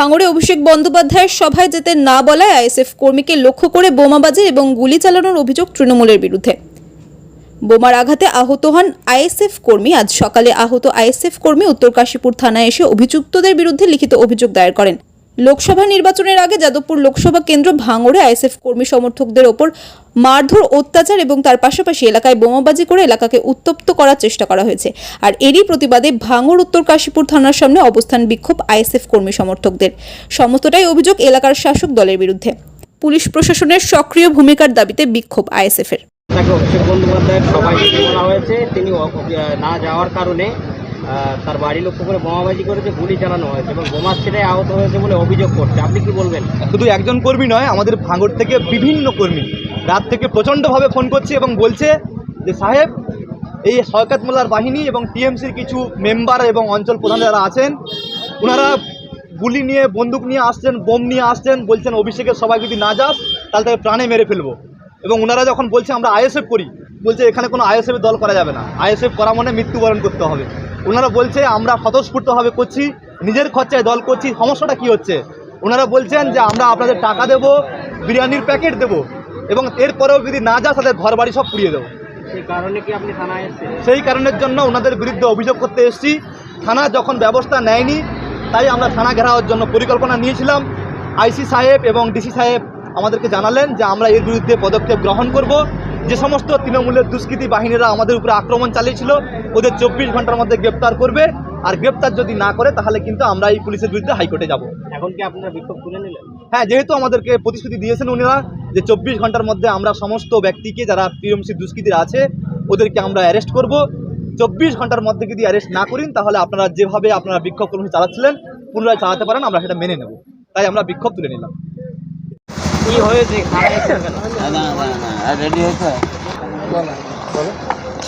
ভাঙড়ে অভিষেক বন্দ্যোপাধ্যায়ের সভায় যেতে না বলায় আইএসএফ কর্মীকে লক্ষ্য করে বোমাবাজি এবং গুলি চালানোর অভিযোগ তৃণমূলের বিরুদ্ধে। বোমার আঘাতে আহত হন আইএসএফ কর্মী। আজ সকালে আহত আইএসএফ কর্মী উত্তর কাশীপুর থানায় এসে অভিযুক্তদের বিরুদ্ধে লিখিত অভিযোগ দায়ের করেন। লোকসভা নির্বাচনের আগে যাদবপুর লোকসভা কেন্দ্র ভাঙড়ে আইএসএফ কর্মী সমর্থকদের ওপর মারধর, অত্যাচার এবং তার পাশাপাশি এলাকায় বোমাবাজি করে এলাকাকে উত্তপ্ত করার চেষ্টা করা হয়েছে। আর এরই প্রতিবাদে ভাঙড়, উত্তর কাশীপুর থানার সামনে অবস্থান বিক্ষোভ আইএসএফ কর্মী সমর্থকদের। সমস্তটাই অভিযোগ এলাকার শাসক দলের বিরুদ্ধে। পুলিশ প্রশাসনের সক্রিয় ভূমিকার দাবিতে বিক্ষোভ আইএসএফের। তাকে অভিষেক বন্দ্যোপাধ্যায়ের সবাই বলা হয়েছে, তিনি না যাওয়ার কারণে তার বাড়ি লক্ষ্য করে বোমাবাজি করেছে, গুলি চালানো হয়েছে এবং বোমার ছেড়ে আহত হয়েছে বলে অভিযোগ করছে। আপনি কি বলবেন? শুধু একজন কর্মী নয়, আমাদের ভাঙড় থেকে বিভিন্ন কর্মী রাত থেকে প্রচণ্ডভাবে ফোন করছে এবং বলছে যে, সাহেব, এই শওকত মোল্লার বাহিনী এবং টিএমসির কিছু মেম্বার এবং অঞ্চল প্রধান যারা আছেন ওনারা গুলি নিয়ে, বন্দুক নিয়ে আসছেন, বোম নিয়ে আসছেন, বলছেন অভিষেকের সবাই যদি না যাস, তাহলে তাকে প্রাণে মেরে ফেলব। এবং ওনারা যখন বলছে, আমরা আইএসএফ করি, বলছে, এখানে কোনো আইএসএফ দল করা যাবে না। আইএসএফ করা মানে মৃত্যুবরণ করতে হবে। ওনারা বলছে আমরা স্বতঃস্ফূর্তভাবে করছি নিজের খরচায় দল করছি সমস্যাটা কি হচ্ছে? ওনারা বলছেন যে আমরা আপনাদের টাকা দেব বিরিয়ানির প্যাকেট দেব এবং এরপরেও যদি না যা তাদের ঘর বাড়ি সব পুড়িয়ে দেবো। সেই কারণে কি আপনি থানায় এসেছেন? সেই কারণের জন্য ওনাদের বিরুদ্ধে অভিযোগ করতে এসেছি। থানা যখন ব্যবস্থা নেয়নি তাই আমরা থানা ঘেরাওয়ার জন্য পরিকল্পনা নিয়েছিলাম। আইসি সাহেব এবং ডিসি সাহেব আমাদেরকে জানালেন যে আমরা এর বিরুদ্ধে পদক্ষেপ গ্রহণ করব। যে সমস্ত তৃণমূলের দুষ্কৃতী বাহিনীরা আমাদের উপরে আক্রমণ চালিয়েছিল ওদের চব্বিশ ঘণ্টার মধ্যে গ্রেপ্তার করবে। আর গ্রেপ্তার যদি না করে তাহলে কিন্তু আমরা এই পুলিশের বিরুদ্ধে হাইকোর্টে যাব। এখন কি আপনারা বিক্ষোভ তুলে নিলেন? হ্যাঁ যেহেতু আমাদেরকে প্রতিশ্রুতি দিয়েছেন উনিরা যে চব্বিশ ঘণ্টার মধ্যে আমরা সমস্ত ব্যক্তিকে যারা টিএমসি দুষ্কৃতীরা আছে ওদেরকে আমরা অ্যারেস্ট করব। চব্বিশ ঘণ্টার মধ্যে যদি অ্যারেস্ট না করেন তাহলে আপনারা যেভাবে আপনারা বিক্ষোভ কর্মসূচি চালাচ্ছিলেন পুনরায় চালাতে পারেন আমরা সেটা মেনে নেব। তাই আমরা বিক্ষোভ তুলে নিলাম। কি হয়েছে থানায় এসেছেন কেন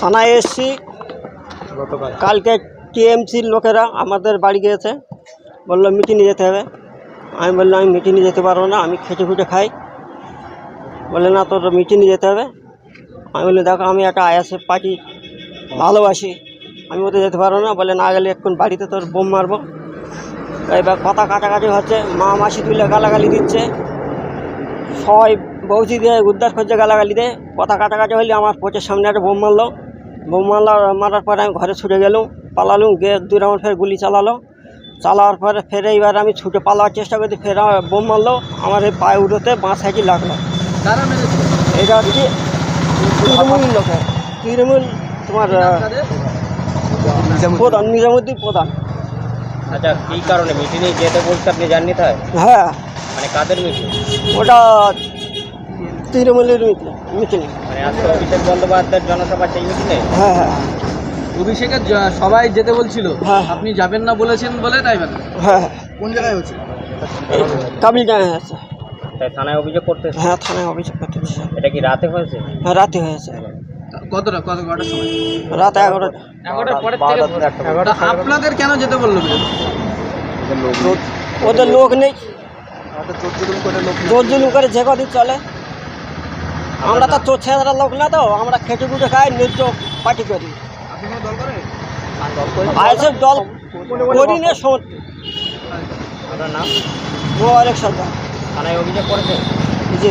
থানায় এসছি। গতকাল। কালকে টিএমসির লোকেরা আমাদের বাড়ি গিয়েছে। বলল মিটিংয়ে যেতে হবে। আমি বললাম আমি মিটিংয়ে যেতে পারব না আমি খেটে খুঁটে খাই। বলে না তোর মিটিংয়ে যেতে হবে। আমি বললাম দেখো আমি একটা আইএসএফ পার্টি ভালোবাসি। আমি ওতে যেতে পারব না। বলে না গেলে এখন বাড়িতে তোর বোম মারবো। এবার কথা কাটাকাটি হচ্ছে মা মাসি তুলে গালাগালি দিচ্ছে। সবাই বৌদি দিয়ে উদ্ধার করছে গালাগালি দিয়ে কথা কাটাকাটি হলে আমার পোচের সামনে একটা বোম মারলো। বোম মারলা মারার পরে আমি ঘরে ছুটে গেলাম পালালুম গিয়ে দুই রাউন্ড ফের গুলি চালালো। চালাওয়ার পরে ফের এইবার আমি ছুটে পালার চেষ্টা করতে ফের বোম মারলো আমার এই পায়ে উঠোতে বাঁ সাইডে লাগল। এটা হচ্ছে তৃণমূল লোকের তৃণমূল তোমার প্রধান নিজামুদ্দিন প্রধান। আচ্ছা কি কারণে মিটিংয়ে যেতে বলছে আপনি জাননি তাই? হ্যাঁ। মানে কাদের মিটিং ওটা তৃণমূলের মিটিং মানে আজকে অভিষেক বন্দ্যোপাধ্যায়ের জনসভা সেই মিটিংয়ে হ্যাঁ হ্যাঁ। অভিষেকের সবাই যেতে বলছিল। হ্যাঁ। আপনি যাবেন না বলেছেন বলে তাই না হ্যাঁ কোন জায়গায় হচ্ছে? কাবিল আছে। তাই থানায় অভিযোগ করতে হ্যাঁ থানায় অভিযোগ করতে এটা কি রাতে হয়েছে? হ্যাঁ রাতে হয়েছে। কতটা কত কটার সময়? রাত এগারোটা। এগারোটার পরের থেকে তা আপনাদের কেন যেতে বলল ওদের লোক নেই। জোর জুলুম করে যে কদিন চলে। আমরা তো চোর ছেঁড়া লোক না তো আমরা খেটে খুটে খাই নির্য পার্টি করি। আইএসএফ দল করি না। সমর্থ। আপনার নাম? ও অনেক সরকার। থানায় অভিযোগ করেছেন? জি।